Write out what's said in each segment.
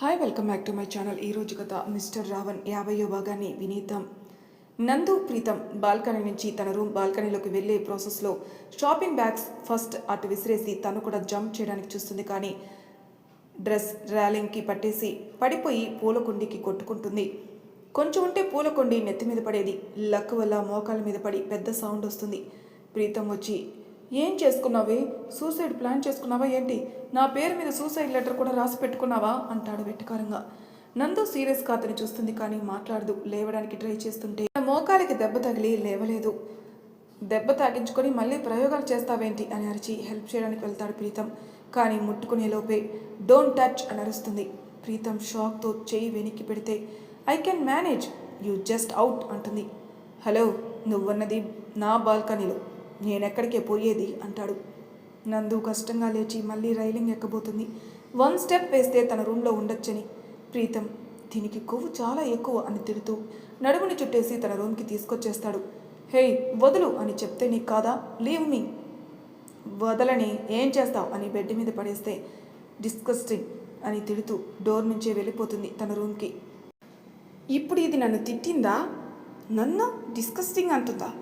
Hi welcome back to my channel ఈ రోజు కథ మిస్టర్ రావణ్ యాభయో భాగాన్ని వినీతం నందు ప్రీతం బాల్కనీ నుంచి తన రూమ్ బాల్కనీలోకి వెళ్ళే ప్రాసెస్లో షాపింగ్ బ్యాగ్స్ ఫస్ట్ అటు విసిరేసి తను కూడా జంప్ చేయడానికి చూస్తుంది కానీ డ్రెస్ ర్యాలింగ్కి పట్టేసి పడిపోయి పూలకుండికి కొట్టుకుంటుంది. కొంచెం ఉంటే పూలకొండి నెత్తి మీద పడేది. లక్ వల్ల మోకాల మీద పడి పెద్ద సౌండ్ వస్తుంది. ప్రీతం వచ్చి ఏం చేసుకున్నావే? సూసైడ్ ప్లాన్ చేసుకున్నావా ఏంటి? నా పేరు మీద సూసైడ్ లెటర్ కూడా రాసి పెట్టుకున్నావా? అంటాడు వెట్టకారంగా నందు సీరియస్గా అతను చూస్తుంది కానీ మాట్లాడదు. లేవడానికి ట్రై చేస్తుంటే మోకాలికి దెబ్బ తగిలి లేవలేదు. దెబ్బ తాగించుకొని మళ్ళీ ప్రయోగాలు చేస్తావేంటి? అని అరిచి హెల్ప్ చేయడానికి వెళ్తాడు ప్రీతం. కానీ ముట్టుకునే లోపే డోంట్ టచ్ అని అరుస్తుంది. ప్రీతం షాక్తో చేయి వెనక్కి పెడితే I can manage. You just out అంటుంది. హలో నువ్వన్నది నా బాల్కనీలో. నేనెక్కడికే పోయేది? అంటాడు. నందు కష్టంగా లేచి మళ్ళీ రైలింగ్ ఎక్కబోతుంది. వన్ స్టెప్ వేస్తే తన రూమ్లో ఉండొచ్చని. ప్రీతం దీనికి కొవ్వు చాలా ఎక్కువ అని తిడుతూ నడుముని చుట్టేసి తన రూమ్కి తీసుకొచ్చేస్తాడు. హే వదులు అని చెప్తే నీకు కాదా? Leave me. వదలని ఏం చేస్తావు? అని బెడ్ మీద పడేస్తే డిస్కస్టింగ్ అని తిడుతూ డోర్ నుంచే వెళ్ళిపోతుంది తన రూమ్కి. ఇప్పుడు ఇది నన్ను తిట్టిందా? నన్ను? డిస్కస్టింగ్ అంటుందా?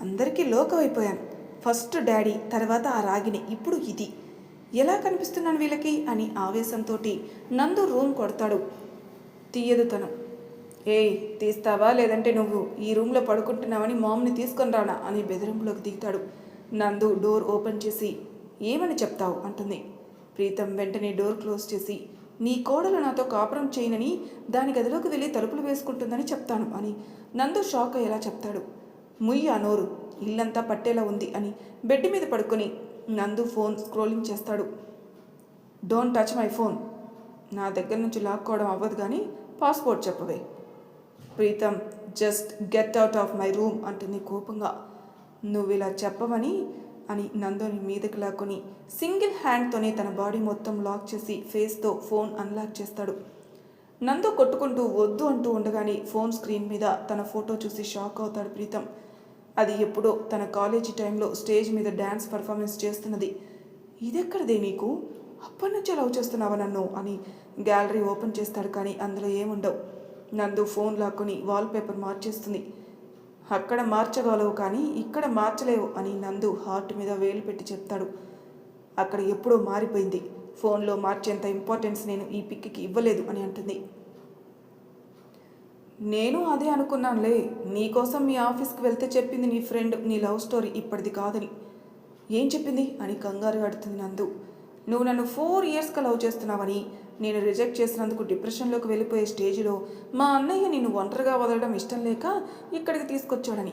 అందరికీ లోకమైపోయాను. ఫస్ట్ డాడీ తర్వాత ఆ రాగిని ఇప్పుడు ఇది. ఎలా కనిపిస్తున్నాను వీళ్ళకి? అని ఆవేశంతో నందు రూమ్ కొడతాడు తీయదు తను. ఏయ్ తీస్తావా లేదంటే నువ్వు ఈ రూమ్లో పడుకుంటున్నావని మామ్ని తీసుకొని రానా అని బెదిరింపులోకి దిగుతాడు. నందు డోర్ ఓపెన్ చేసి ఏమని చెప్తావు? అంటుంది. ప్రీతం వెంటనే డోర్ క్లోజ్ చేసి నీ కోడలు నాతో కాపురం చేయనని దాని గదిలోకి వెళ్ళి తలుపులు వేసుకుంటుందని చెప్తాను అని నందు షాక్ అయ్యేలా చెప్తాడు. ముయ్యి అనోరు నోరు. ఇల్లంతా పట్టేలా ఉంది అని బెడ్ మీద పడుకొని నందు ఫోన్ స్క్రోలింగ్ చేస్తాడు. Don't touch my phone. నా దగ్గర నుంచి లాక్కోవడం అవ్వదు కానీ పాస్పోర్ట్ చెప్పవే. Preetham just get out of my room అంటుంది కోపంగా. నువ్వు ఇలా చెప్పవని అని నందుని మీదకి లాక్కొని సింగిల్ హ్యాండ్తోనే తన బాడీ మొత్తం లాక్ చేసి ఫేస్తో ఫోన్ అన్లాక్ చేస్తాడు. నందు కొట్టుకుంటూ వద్దు అంటూ ఉండగానే ఫోన్ స్క్రీన్ మీద తన ఫోటో చూసి షాక్ అవుతాడు ప్రీతం. అది ఎప్పుడో తన కాలేజీ టైంలో స్టేజ్ మీద డ్యాన్స్ పర్ఫార్మెన్స్ చేస్తున్నది. ఇదెక్కడదే నీకు? అప్పటి నుంచే లవ్ చేస్తున్నావా నన్ను? అని గ్యాలరీ ఓపెన్ చేస్తాడు కానీ అందులో ఏముండవు. నందు ఫోన్ లాక్కొని వాల్పేపర్ మార్చేస్తుంది. అక్కడ మార్చగలవు కానీ ఇక్కడ మార్చలేవు అని నందు హార్ట్ మీద వేలు పెట్టి చెప్తాడు. అక్కడ ఎప్పుడో మారిపోయింది. ఫోన్లో మార్చేంత ఇంపార్టెన్స్ నేను ఈ పిక్కి ఇవ్వలేదు అని అంటుంది. నేను అదే అనుకున్నానులే. నీకోసం మీ ఆఫీస్కి వెళ్తే చెప్పింది నీ ఫ్రెండ్ నీ లవ్ స్టోరీ ఇప్పటిది కాదని. ఏం చెప్పింది? అని కంగారు అడుతుంది నందు. నువ్వు నన్ను ఫోర్ ఇయర్స్గా లవ్ చేస్తున్నావని నేను రిజెక్ట్ చేసినందుకు డిప్రెషన్లోకి వెళ్ళిపోయే స్టేజ్లో మా అన్నయ్య నిన్ను ఒంటరిగా వదలడం ఇష్టం లేక ఇక్కడికి తీసుకొచ్చాడని.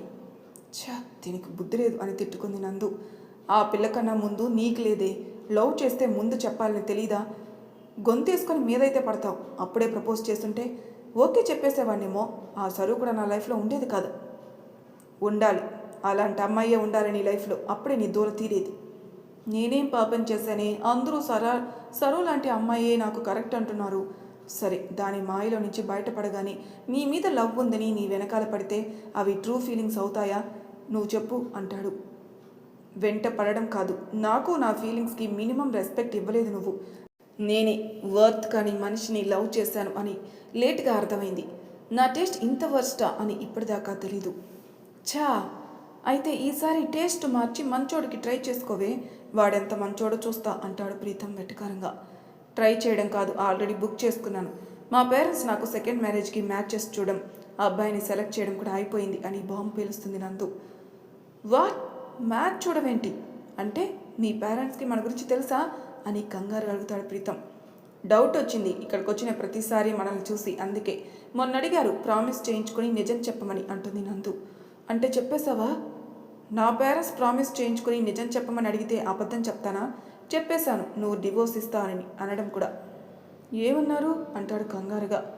ఛా దీనికి బుద్ధి లేదు అని తిట్టుకుంది నందు. ఆ పిల్లకన్నా ముందు నీకు లేదే. లవ్ చేస్తే ముందు చెప్పాలని తెలీదా? గొంతేసుకొని మీదైతే పడతావు. అప్పుడే ప్రపోజ్ చేస్తుంటే ఓకే చెప్పేసేవాడినేమో. ఆ సరువు కూడా నా లైఫ్లో ఉండేది కాదు. ఉండాలి. అలాంటి అమ్మాయే ఉండాలి నీ లైఫ్లో. అప్పుడే నీ దూర తీరేది. నేనేం పాపం చేశానే? అందరూ సరా సరువు లాంటి అమ్మాయే నాకు కరెక్ట్ అంటున్నారు. సరే దాని మాయలో నుంచి బయటపడగానే నీ మీద లవ్ ఉందని నీ వెనకాల పడితే అవి ట్రూ ఫీలింగ్స్ అవుతాయా? నువ్వు చెప్పు అంటాడు. వెంట పడడం కాదు. నాకు నా ఫీలింగ్స్కి మినిమం రెస్పెక్ట్ ఇవ్వలేదు నువ్వు. నేనే వర్త్ కానీ మనిషిని లవ్ చేశాను అని లేట్గా అర్థమైంది. నా టేస్ట్ ఇంత వర్స్టా అని ఇప్పటిదాకా తెలీదు. ఛా అయితే ఈసారి టేస్ట్ మార్చి మంచోడికి ట్రై చేసుకోవే. వాడెంత మంచోడో చూస్తా అంటాడు ప్రీతం వెటకారంగా. ట్రై చేయడం కాదు ఆల్రెడీ బుక్ చేసుకున్నాను. మా పేరెంట్స్ నాకు సెకండ్ మ్యారేజ్కి మ్యాచెస్ చూడడం ఆ అబ్బాయిని సెలెక్ట్ చేయడం కూడా అయిపోయింది అని బాంబు పేలుస్తుంది నందు. వాట్? మ్యాచ్ చూడవేంటి? అంటే మీ పేరెంట్స్కి మన గురించి తెలుసా? అని కంగారు అడుగుతాడు ప్రీతం. డౌట్ వచ్చింది. ఇక్కడికి వచ్చిన ప్రతిసారి మనల్ని చూసి అందుకే. మొన్న అడిగారు ప్రామిస్ చేయించుకొని నిజం చెప్పమని అంటుంది నందు. అంటే చెప్పేశావా? నా పేరెంట్స్ ప్రామిస్ చేయించుకొని నిజం చెప్పమని అడిగితే అబద్ధం చెప్తానా? చెప్పేశాను. నువ్వు డివోర్స్ ఇస్తానని అనడం కూడా. ఏమన్నారు? అంటాడు కంగారుగా.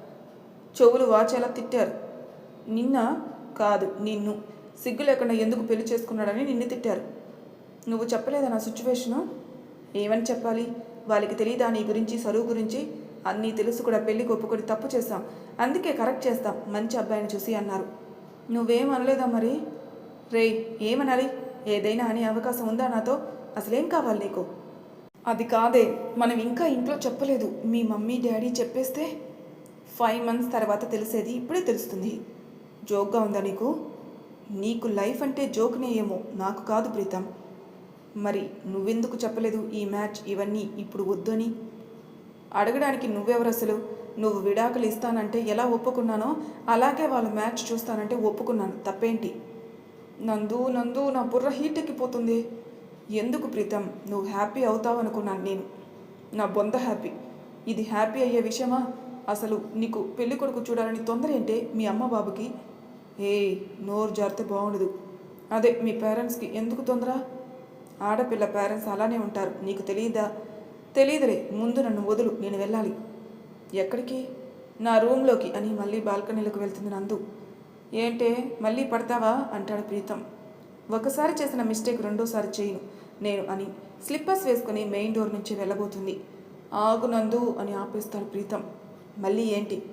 చెవులు వాచేలా తిట్టారు. నిన్న? కాదు నిన్ను. సిగ్గు లేకుండా ఎందుకు పెళ్ళి చేసుకున్నాడని నిన్ను తిట్టారు. నువ్వు చెప్పలేదా నా సిచ్యువేషను? ఏమని చెప్పాలి? వాళ్ళకి తెలియదా నీ గురించి సరువు గురించి? అన్నీ తెలుసు కూడా పెళ్ళికి ఒప్పుకొని తప్పు చేస్తాం అందుకే కరెక్ట్ చేస్తాం. మంచి అబ్బాయిని చూసి అన్నారు. నువ్వేం అనలేదా మరి? రే ఏమనాలి? ఏదైనా అనే అవకాశం ఉందా నాతో? అసలేం కావాలి నీకు? అది కాదే. మనం ఇంకా ఇంట్లో చెప్పలేదు. మీ మమ్మీ డాడీ చెప్పేస్తే ఫైవ్ మంత్స్ తర్వాత తెలిసేది ఇప్పుడే తెలుస్తుంది. జోక్గా ఉందా నీకు? నీకు లైఫ్ అంటే జోక్నే ఏమో. నాకు కాదు ప్రీతం. మరి నువ్వెందుకు చెప్పలేదు ఈ మ్యాచ్ ఇవన్నీ ఇప్పుడు వద్దని అడగడానికి నువ్వెవరు అసలు? నువ్వు విడాకులు ఇస్తానంటే ఎలా ఒప్పుకున్నానో అలాగే వాళ్ళ మ్యాచ్ చూస్తానంటే ఒప్పుకున్నాను. తప్పేంటి? నందు నందు నా బుర్ర హీట్ ఎక్కిపోతుంది ఎందుకు ప్రీతం? నువ్వు హ్యాపీ అవుతావు అనుకున్నాను నేను. నా బొంద హ్యాపీ. ఇది హ్యాపీ అయ్యే విషయమా? అసలు నీకు పెళ్ళి కొడుకు చూడాలని తొందర ఏంటే మీ అమ్మ బాబుకి? ఏ నోరు జారితే బాగుండదు అదే మీ పేరెంట్స్కి ఎందుకు తొందర? ఆడపిల్ల పేరెంట్స్ అలానే ఉంటారు. నీకు తెలియదా తెలియదులే ముందు నన్ను వదులు నేను వెళ్ళాలి. ఎక్కడికి? నా రూమ్లోకి అని మళ్ళీ బాల్కనీలోకి వెళ్తుంది నందు. ఏంటే మళ్ళీ పడతావా? అంటాడు ప్రీతం. ఒకసారి చేసిన మిస్టేక్ రెండోసారి చేయను నేను అని. స్లిప్పర్స్ వేసుకుని మెయిన్ డోర్ నుంచి వెళ్ళబోతుంది. ఆగు నందు అని ఆపేస్తాడు ప్రీతం. మళ్ళీ ఏంటి?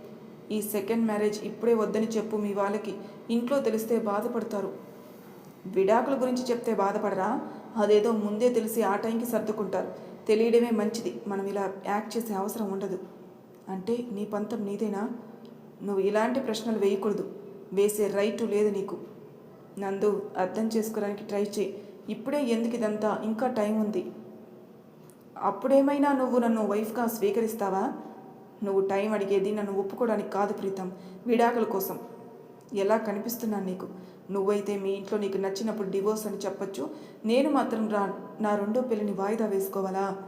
ఈ సెకండ్ మ్యారేజ్ ఇప్పుడే వద్దని చెప్పు మీ వాళ్ళకి. ఇంట్లో తెలిస్తే బాధపడతారు. విడాకుల గురించి చెప్తే బాధపడరా? అదేదో ముందే తెలిసి ఆ టైంకి సర్దుకుంటారు. తెలియడమే మంచిది. మనం ఇలా యాక్ట్ చేసే అవసరం ఉండదు. అంటే నీ పంతం నీదేనా? నువ్వు ఇలాంటి ప్రశ్నలు వేయకూడదు. వేసే రైటు లేదు నీకు. నందు అర్థం చేసుకోవడానికి ట్రై చేయి. ఇప్పుడే ఎందుకు ఇదంతా? ఇంకా టైం ఉంది. అప్పుడేమైనా నువ్వు నన్ను వైఫ్గా స్వీకరిస్తావా? నువ్వు టైం అడిగేది నన్ను ఒప్పుకోవడానికి కాదు ప్రీతం. విడాకుల కోసం. ఎలా కనిపిస్తున్నాను నీకు? నువ్వైతే మీ ఇంట్లో నీకు నచ్చినప్పుడు డివోర్స్ అని చెప్పొచ్చు. నేను మాత్రం రా నా రెండో పెళ్ళిని వాయిదా వేసుకోవాలా?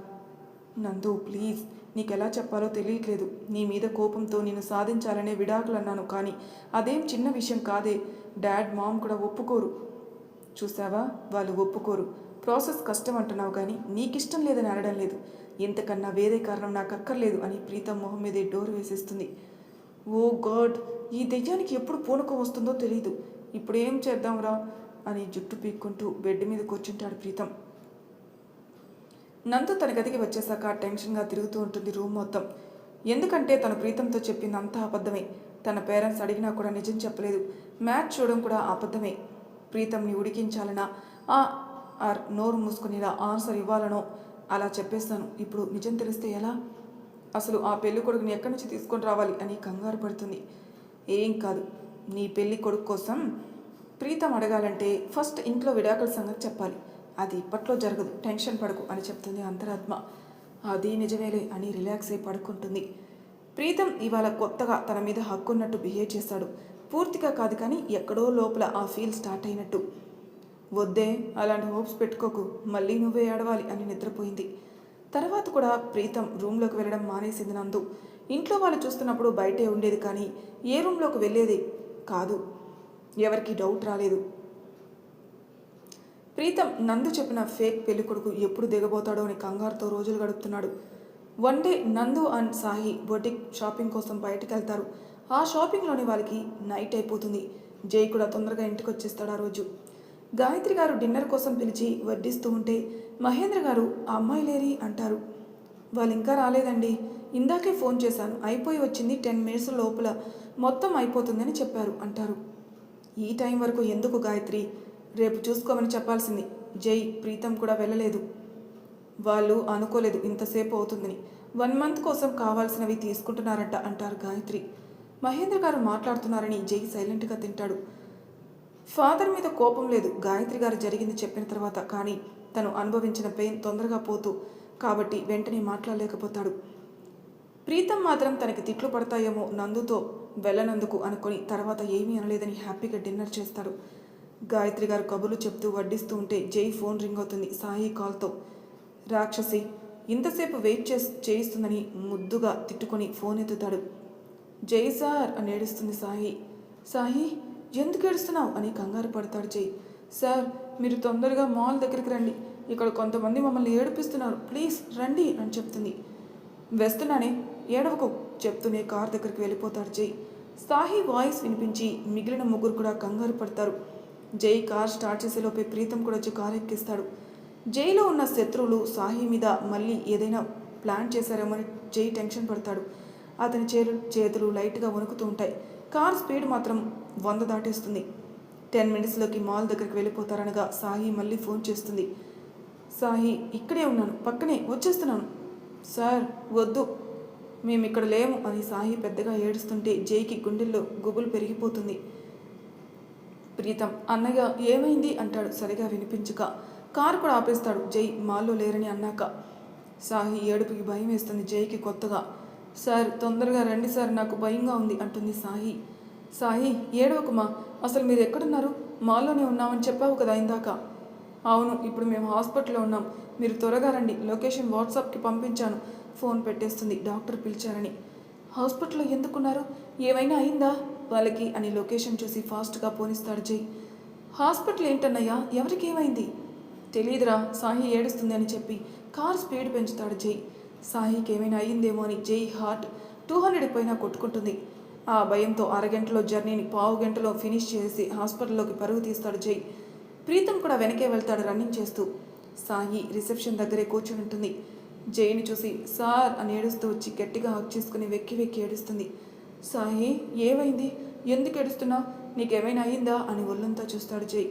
నందు ప్లీజ్ నీకు ఎలా చెప్పాలో తెలియట్లేదు. నీ మీద కోపంతో నేను సాధించాలనే విడాకులు అన్నాను కానీ అదేం చిన్న విషయం కాదే. డాడ్ మామ్ కూడా ఒప్పుకోరు. చూసావా? వాళ్ళు ఒప్పుకోరు. ప్రాసెస్ కష్టం అంటున్నావు కానీ నీకిష్టం లేదని అనడం లేదు. ఇంతకన్నా వేరే కారణం నాకు అక్కర్లేదు అని ప్రీతం మొహం మీదే డోర్ వేసేస్తుంది. Oh god! ఈ దెయ్యానికి ఎప్పుడు పూనకం వస్తుందో తెలియదు ఇప్పుడు ఏం చేద్దాంరా? అని జుట్టు పీక్కుంటూ బెడ్ మీద కూర్చుంటాడు ప్రీతం. నందు తన గదికి వచ్చేసాక టెన్షన్గా తిరుగుతూ ఉంటుంది రూమ్ మొత్తం. ఎందుకంటే తను ప్రీతంతో చెప్పింది అంతా అబద్ధమే. తన పేరెంట్స్ అడిగినా కూడా నిజం చెప్పలేదు. మ్యాచ్ చూడడం కూడా అబద్ధమే. ప్రీతంని ఉడికించాలనా? ఆ ఆర్ నోరు మూసుకునేలా ఆన్సర్ ఇవ్వాలనో? అలా చెప్పేస్తాను. ఇప్పుడు నిజం తెలిస్తే ఎలా? అసలు ఆ పెళ్ళి కొడుకుని ఎక్కడి నుంచి తీసుకొని రావాలి అని కంగారు పడుతుంది. ఏం కాదు. నీ పెళ్ళి కొడుకు కోసం ప్రీతం అడగాలంటే ఫస్ట్ ఇంట్లో విడాకుల సంగతి చెప్పాలి. అది ఇప్పట్లో జరగదు. టెన్షన్ పడకు అని చెప్తుంది అంతరాత్మ. అది నిజమేలే అని రిలాక్స్ అయి పడుకుంటుంది. ప్రీతం ఇవాళ కొత్తగా తన మీద హక్కున్నట్టు బిహేవ్ చేశాడు పూర్తిగా కాదు కానీ ఎక్కడో లోపల ఆ ఫీల్ స్టార్ట్ అయినట్టు. వద్దే అలాంటి హోప్స్ పెట్టుకోకు. మళ్ళీ నువ్వే ఏడవాలి అని నిద్రపోయింది. తర్వాత కూడా ప్రీతం రూమ్లోకి వెళ్ళడం మానేసింది నందు. ఇంట్లో వాళ్ళు చూస్తున్నప్పుడు బయటే ఉండేది కానీ ఏ రూమ్లోకి వెళ్ళేది? కాదు. ఎవరికి డౌట్ రాలేదు. ప్రీతం నందు చెప్పిన ఫేక్ పెళ్ళి కొడుకు ఎప్పుడు దిగబోతాడో అని కంగారుతో రోజులు గడుపుతున్నాడు. One day Nandu and Sahi boutique shopping కోసం బయటకు వెళ్తారు ఆ షాపింగ్లోని వాళ్ళకి నైట్ అయిపోతుంది. జై కూడా తొందరగా ఇంటికి వచ్చేస్తాడు ఆ రోజు. గాయత్రి గారు డిన్నర్ కోసం పిలిచి వడ్డిస్తూ ఉంటే మహేంద్ర గారు ఆ అమ్మాయి లేరి అంటారు. వాళ్ళు ఇంకా రాలేదండి. ఇందాకే ఫోన్ చేశాను. అయిపోయి వచ్చింది టెన్ మినిట్స్ లోపల. మొత్తం అయిపోతుందని చెప్పారు అంటారు. ఈ టైం వరకు ఎందుకు గాయత్రి? రేపు చూసుకోమని చెప్పాల్సింది. జై ప్రీతం కూడా వెళ్ళలేదు. వాళ్ళు అనుకోలేదు ఇంతసేపు అవుతుందని. వన్ మంత్ కోసం కావాల్సినవి తీసుకుంటున్నారట అంటారు గాయత్రి. మహేంద్ర గారు మాట్లాడుతున్నారని జై సైలెంట్గా తింటాడు. ఫాదర్ మీద కోపం లేదు. గాయత్రి గారు జరిగింది చెప్పిన తర్వాత కానీ తను అనుభవించిన పెయిన్ తొందరగా పోతూ కాబట్టి వెంటనే మాట్లాడలేకపోతాడు. ప్రీతం మాత్రం తనకి తిట్లు పడతాయేమో నందుతో వెళ్ళనందుకు అనుకొని తర్వాత ఏమీ అనలేదని హ్యాపీగా డిన్నర్ చేస్తాడు. గాయత్రి గారు కబుర్లు చెప్తూ వడ్డిస్తూ ఉంటే జై ఫోన్ రింగ్ అవుతుంది సాయి కాల్తో. రాక్షసి ఇంతసేపు వెయిట్ చేస్ చేయిస్తుందని ముద్దుగా తిట్టుకొని ఫోన్ ఎత్తుతాడు. జై సార్ అని ఏడుస్తుంది సాయి. సాయి ఎందుకు ఏడుస్తున్నావు? అని కంగారు పడతాడు జై. సార్ మీరు తొందరగా మాల్ దగ్గరికి రండి. ఇక్కడ కొంతమంది మమ్మల్ని ఏడిపిస్తున్నారు. ప్లీజ్ రండి అని చెప్తుంది. వేస్తున్నానే ఏడవకు చెప్తూనే కార్ దగ్గరికి వెళ్ళిపోతాడు జై. సాహి వాయిస్ వినిపించి మిగిలిన ముగ్గురు కూడా కంగారు పడతారు. జై కార్ స్టార్ట్ చేసేలోపే ప్రీతం కూడా వచ్చి కార్ ఎక్కిస్తాడు. జైలో ఉన్న శత్రువులు సాహి మీద మళ్ళీ ఏదైనా ప్లాన్ చేశారేమని జై టెన్షన్ పడతాడు. అతని చేరు చేతులు లైట్గా వణుకుతూ ఉంటాయి. కార్ స్పీడ్ మాత్రం వంద దాటేస్తుంది. టెన్ మినిట్స్లోకి మాల్ దగ్గరికి వెళ్ళిపోతారనగా సాహి మళ్ళీ ఫోన్ చేస్తుంది. సాహి ఇక్కడే ఉన్నాను పక్కనే వచ్చేస్తున్నాను. సార్ వద్దు. మేము ఇక్కడ లేము అని సాహి పెద్దగా ఏడుస్తుంటే జైకి గుండెల్లో గుబులు పెరిగిపోతుంది. ప్రీతం అన్నయ్య ఏమైంది? అంటాడు సరిగా వినిపించక. కారు కూడా ఆపేస్తాడు జై మాల్లో లేరని అన్నాక. సాహి ఏడుపుకి భయం వేస్తుంది జైకి కొత్తగా. సార్ తొందరగా రండి సార్ నాకు భయంగా ఉంది అంటుంది సాహి. సాహి ఏడవకుమా? అసలు మీరు ఎక్కడున్నారు మాల్లోనే ఉన్నామని చెప్పావు కదా ఇందాక. అవును ఇప్పుడు మేము హాస్పిటల్లో ఉన్నాం. మీరు త్వరగా రండి. లొకేషన్ వాట్సాప్కి పంపించాను. ఫోన్ పెట్టేస్తుంది. డాక్టర్ పిలిచారని. హాస్పిటల్లో ఎందుకున్నారు? ఏమైనా అయిందా? వాళ్ళకి అని లొకేషన్ చూసి ఫాస్ట్గా పోనిస్తాడు జై. హాస్పిటల్ ఏంటన్నయ్యా? ఎవరికి ఏమైంది తెలియదురా సాహి ఏడుస్తుంది అని చెప్పి కార్ స్పీడ్ పెంచుతాడు జై. సాహికి ఏమైనా అయ్యిందేమో అని జై హార్ట్ టూ హండ్రెడ్ పైన కొట్టుకుంటుంది. ఆ భయంతో అరగంటలో జర్నీని పావు గంటలో ఫినిష్ చేసి హాస్పిటల్లోకి పరుగు తీస్తాడు జై. ప్రీతం కూడా వెనకే వెళ్తాడు రన్నింగ్ చేస్తూ. సాయి రిసెప్షన్ దగ్గరే కూర్చుని ఉంటుంది. జైని చూసి సార్ అని ఏడుస్తూ వచ్చి గట్టిగా హక్ చేసుకుని వెక్కి వెక్కి ఏడుస్తుంది. సాయి ఏమైంది? ఎందుకు ఏడుస్తున్నావు? నీకేమైనా అయిందా? అని ఒళ్ళంతా చూస్తాడు జై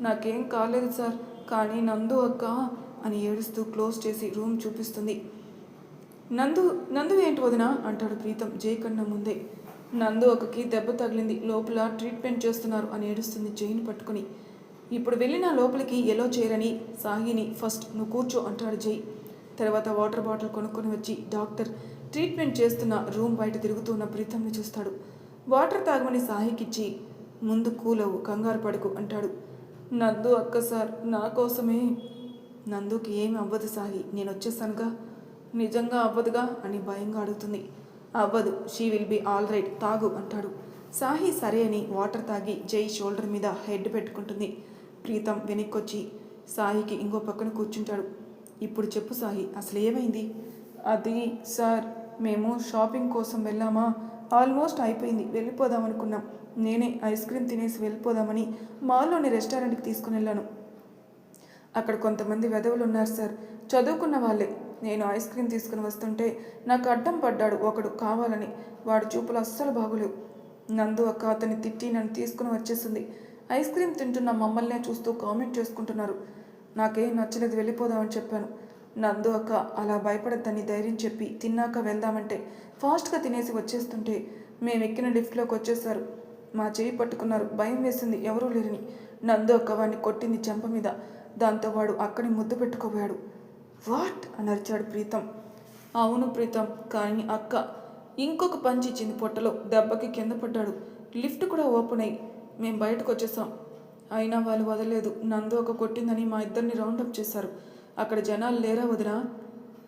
నాకేం కాలేదు సార్ కానీ నందు అక్క అని ఏడుస్తూ క్లోజ్ చేసి రూమ్ చూపిస్తుంది. నందు నందు ఏంటి వదిన? అంటాడు ప్రీతం జై కన్నా ముందే. నందు ఒకకి దెబ్బ తగిలింది లోపల ట్రీట్మెంట్ చేస్తున్నారు అని ఏడుస్తుంది జైని పట్టుకుని. ఇప్పుడు వెళ్ళిన లోపలికి ఎలో చేరని సాహిని ఫస్ట్ నువ్వు కూర్చో అంటాడు జై. తర్వాత వాటర్ బాటిల్ కొనుక్కొని వచ్చి డాక్టర్ ట్రీట్మెంట్ చేస్తున్న రూమ్ బయట తిరుగుతున్న ప్రీతంని చూస్తాడు. వాటర్ తాగమని సాహికిచ్చి ముందు కూలవు కంగారు పడుకు అంటాడు. నందు అక్క సార్ నా కోసమే. నందుకి ఏమి అవ్వదు సాహి నేను వచ్చేసానుగా నిజంగా అవ్వదుగా? అని భయంగా అడుగుతుంది. అవ్వదు she will be all right తాగు అంటాడు. సాహి సరే అని వాటర్ తాగి జై షోల్డర్ మీద హెడ్ పెట్టుకుంటుంది. ప్రీతం వెనక్కొచ్చి సాయికి ఇంకో పక్కన కూర్చుంటాడు. ఇప్పుడు చెప్పు సాయి అసలు ఏమైంది? అది సార్ మేము షాపింగ్ కోసం వెళ్ళామా? ఆల్మోస్ట్ అయిపోయింది వెళ్ళిపోదాం అనుకున్నాం నేనే ఐస్ క్రీమ్ తినేసి వెళ్ళిపోదామని మాల్లోని రెస్టారెంట్కి తీసుకుని వెళ్ళాను. అక్కడ కొంతమంది వెధవులు ఉన్నారు సార్. చదువుకున్న వాళ్ళే. నేను ఐస్ క్రీమ్ తీసుకుని వస్తుంటే నాకు అడ్డం పడ్డాడు ఒకడు కావాలని. వాడి చూపులు అస్సలు బాగోలేవు. నందు అక్క అతన్ని తిట్టి నన్ను తీసుకుని వచ్చేసింది. ఐస్ క్రీమ్ తింటున్న మమ్మల్నే చూస్తూ కామెంట్ చేసుకుంటున్నారు. నాకేం నచ్చలేదు వెళ్ళిపోదామని చెప్పాను. నందు అక్క అలా భయపడద్దని ధైర్యం చెప్పి తిన్నాక వెళ్దామంటే ఫాస్ట్గా తినేసి వచ్చేస్తుంటే మేము ఎక్కిన లిఫ్ట్లోకి వచ్చేసారు మా చేయి పట్టుకున్నారు. భయం వేసింది ఎవరూ లేరని. నందు అక్క వాడిని కొట్టింది చెంప మీద. దాంతో వాడు అక్కడి ముద్దు పెట్టుకోబోయాడు. వాట్? అని అరిచాడు ప్రీతం. అవును ప్రీతం కానీ అక్క ఇంకొక పంచి ఇచ్చింది పొట్టలో దెబ్బకి కింద పడ్డాడు. లిఫ్ట్ కూడా ఓపెన్ అయ్యి మేము బయటకు వచ్చేసాం. అయినా వాళ్ళు వదలలేదు. నందు ఒక కొట్టిందని మా ఇద్దరిని రౌండప్ చేశారు. అక్కడ జనాలు లేరా వదినా?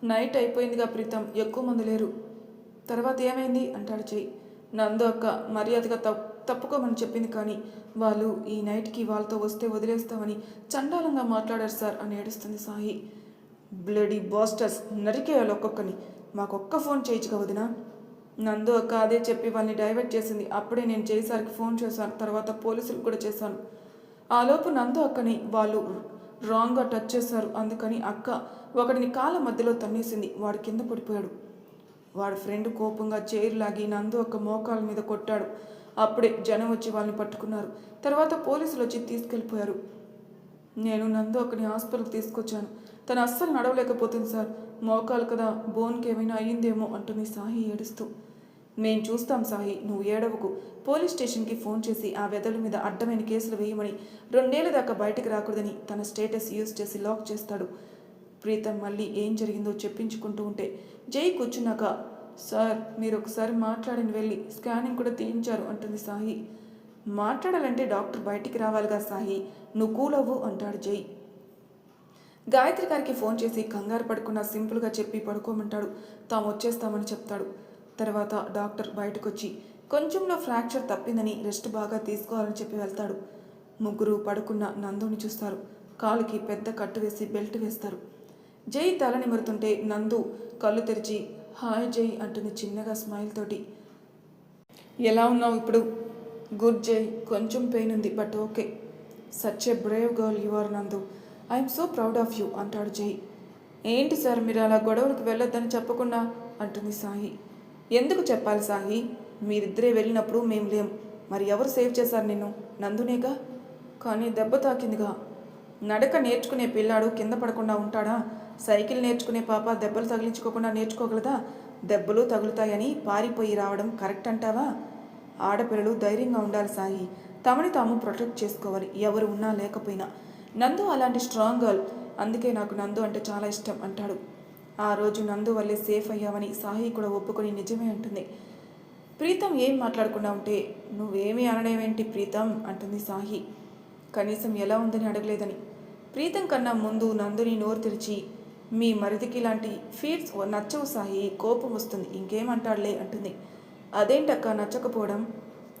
నైట్ అయిపోయిందిగా ప్రీతం. ఎక్కువ మంది లేరు. తర్వాత ఏమైంది? అంటాడు చెయ్యి నందు అక్క మర్యాదగా తప్ తప్పుకోమని చెప్పింది కానీ వాళ్ళు ఈ నైట్కి వాళ్ళతో వస్తే వదిలేస్తామని చండాలంగా మాట్లాడారు సార్ అని ఏడుస్తుంది సాయి. బ్లడీ బాస్టర్స్ నరికేయాలి ఒక్కొక్కని మాకొక్క ఫోన్ చేయొచ్చుగా వదినా. నందు అక్క అదే చెప్పి వాళ్ళని డైవర్ట్ చేసింది. అప్పుడే నేను చేసారికి ఫోన్ చేశాను. తర్వాత పోలీసులకు కూడా చేశాను. ఆలోపు నందు అక్కని వాళ్ళు రాంగ్గా టచ్ చేశారు. అందుకని అక్క ఒకడిని కాళ్ళ మధ్యలో తన్నేసింది. వాడు కింద పడిపోయాడు. వాడి ఫ్రెండ్ కోపంగా చైర్ లాగి నందు ఒక మోకాల మీద కొట్టాడు. అప్పుడే జనం వచ్చి వాళ్ళని పట్టుకున్నారు. తర్వాత పోలీసులు వచ్చి తీసుకెళ్ళిపోయారు. నేను నందు ఒకని హాస్పిటల్కి తీసుకొచ్చాను. తను అస్సలు నడవలేకపోతుంది సార్. మోకాలు కదా బోన్కి ఏమైనా అయ్యిందేమో అంటుంది సాహి ఏడుస్తూ మేం చూస్తాం సాహి నువ్వు ఏడవకు. పోలీస్ స్టేషన్కి ఫోన్ చేసి ఆ వెదల మీద అడ్డమైన కేసులు వేయమని రెండేళ్ళ దాకా బయటకు రాకూడదని తన స్టేటస్ యూజ్ చేసి లాక్ చేస్తాడు. ప్రీతం మళ్ళీ ఏం జరిగిందో చెప్పించుకుంటూ ఉంటే జై కూర్చున్నాక సార్ మీరు ఒకసారి మాట్లాడిని వెళ్ళి స్కానింగ్ కూడా తీయించారు అంటుంది సాహి. మాట్లాడాలంటే డాక్టర్ బయటికి రావాలిగా సాహి నువ్వు కూలవ్వు అంటాడు జై. గాయత్రి గారికి ఫోన్ చేసి కంగారు పడుకున్న సింపుల్గా చెప్పి పడుకోమంటాడు. తాము వచ్చేస్తామని చెప్తాడు. తర్వాత డాక్టర్ బయటకు వచ్చి కొంచెంలో ఫ్రాక్చర్ తప్పిందని రెస్ట్ బాగా తీసుకోవాలని చెప్పి వెళ్తాడు. ముగ్గురు పడుకున్న నందుని చూస్తారు. కాలుకి పెద్ద కట్టు వేసి బెల్ట్ వేస్తారు. జై తల నిమురుతుంటే నందు కళ్ళు తెరిచి హాయ్ జై అంటుంది చిన్నగా స్మైల్ తోటి. ఎలా ఉన్నావు ఇప్పుడు? గుడ్ జై కొంచెం పెయిన్ ఉంది but okay. Such a brave girl you are Nandu. I'm so proud of you అంటాడు జై. ఏంటి సార్ మీరు అలా గొడవలకు వెళ్ళొద్దని చెప్పకుండా? అంటుంది సాయి. ఎందుకు చెప్పాలి సాహి? మీరిద్దరే వెళ్ళినప్పుడు మేము లేం. మరి ఎవరు సేవ్ చేశారు నిన్ను? నందునేగా? కానీ దెబ్బ తాకిందిగా. నడక నేర్చుకునే పిల్లాడు కింద పడకుండా ఉంటాడా? సైకిల్ నేర్చుకునే పాప దెబ్బలు తగిలించుకోకుండా నేర్చుకోగలదా? దెబ్బలు తగులుతాయని పారిపోయి రావడం కరెక్ట్ అంటావా? ఆడపిల్లలు ధైర్యంగా ఉండాలి సాయి తమని తాము ప్రొటెక్ట్ చేసుకోవాలి. ఎవరు ఉన్నా లేకపోయినా. నందు అలాంటి స్ట్రాంగ్ గర్ల్. అందుకే నాకు నందు అంటే చాలా ఇష్టం అంటాడు. ఆ రోజు నందు వల్లే సేఫ్ అయ్యావని సాహి కూడా ఒప్పుకొని నిజమే అంటుంది. ప్రీతం ఏం మాట్లాడకుండా ఉంటే నువ్వేమీ అనడమేంటి ప్రీతం? అంటుంది సాహి. కనీసం ఎలా ఉందని అడగలేదని. ప్రీతం కన్నా ముందు నందుని నోరు తెరిచి మీ మరిదికి ఇలాంటి ఫీడ్స్ నచ్చవు సాయి కోపం వస్తుంది ఇంకేమంటాడులే అంటుంది. అదేంటక్క నచ్చకపోవడం?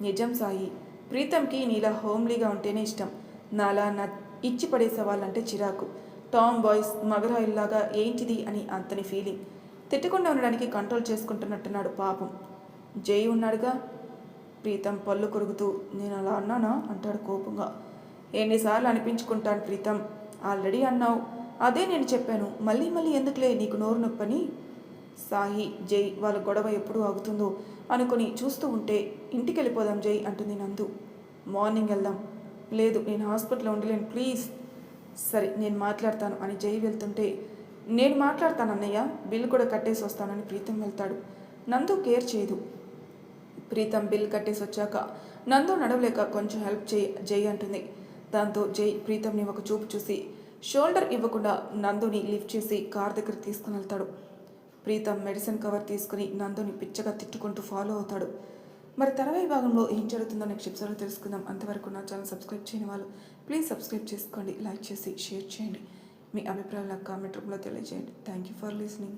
నిజం సాయి ప్రీతంకి నీలా హోమ్లీగా ఉంటేనే ఇష్టం. నాలా న ఇచ్చి పడేసే చిరాకు. టామ్ బాయ్స్ మగరాయిల్లాగా ఏంటిది అని అంతని ఫీలింగ్ తిట్టకుండా ఉండడానికి కంట్రోల్ చేసుకుంటున్నట్టున్నాడు పాపం. జై ఉన్నాడుగా? ప్రీతం పళ్ళు కొరుకుతూ నేను అలా అన్నానా? అంటాడు కోపంగా. ఎన్నిసార్లు అనిపించుకుంటాను ప్రీతం. ఆల్రెడీ అన్నావు. అదే నేను చెప్పాను. మళ్ళీ మళ్ళీ ఎందుకులే నీకు నోరు నొప్పని? సాహి జై వాళ్ళ గొడవ ఎప్పుడు ఆగుతుందో అనుకుని చూస్తూ ఉంటే ఇంటికి వెళ్ళిపోదాం జై అంటుంది నందు. మార్నింగ్ వెళ్దాం. లేదు నేను హాస్పిటల్లో ఉండలేను. ప్లీజ్. సరే నేను మాట్లాడతాను అని జై వెళ్తుంటే నేను మాట్లాడతాను అన్నయ్య బిల్ కూడా కట్టేసి వస్తానని ప్రీతం వెళ్తాడు. నందు కేర్ చేయదు. ప్రీతం బిల్ కట్టేసి వచ్చాక నందు నడవలేక కొంచెం హెల్ప్ చేయి జై అంటుంది. దాంతో జై ప్రీతంని ఒక చూపు చూసి షోల్డర్ ఇవ్వకుండా నందుని లిఫ్ట్ చేసి కార్ దగ్గర తీసుకుని వెళ్తాడు. ప్రీతం మెడిసిన్ కవర్ తీసుకుని నందుని పిచ్చగా తిట్టుకుంటూ ఫాలో అవుతాడు. మరి తర్వాయి భాగంలో ఏం జరుగుతుందో నెక్స్ట్ ఎపిసోడ్లో తెలుసుకుందాం. అంతవరకు నా ఛానల్ సబ్స్క్రైబ్ చేయని వాళ్ళు ప్లీజ్ సబ్స్క్రైబ్ చేసుకోండి లైక్ చేసి షేర్ చేయండి. మీ అభిప్రాయాలు నాకు కామెంట్ రూపంలో తెలియజేయండి. Thank you for listening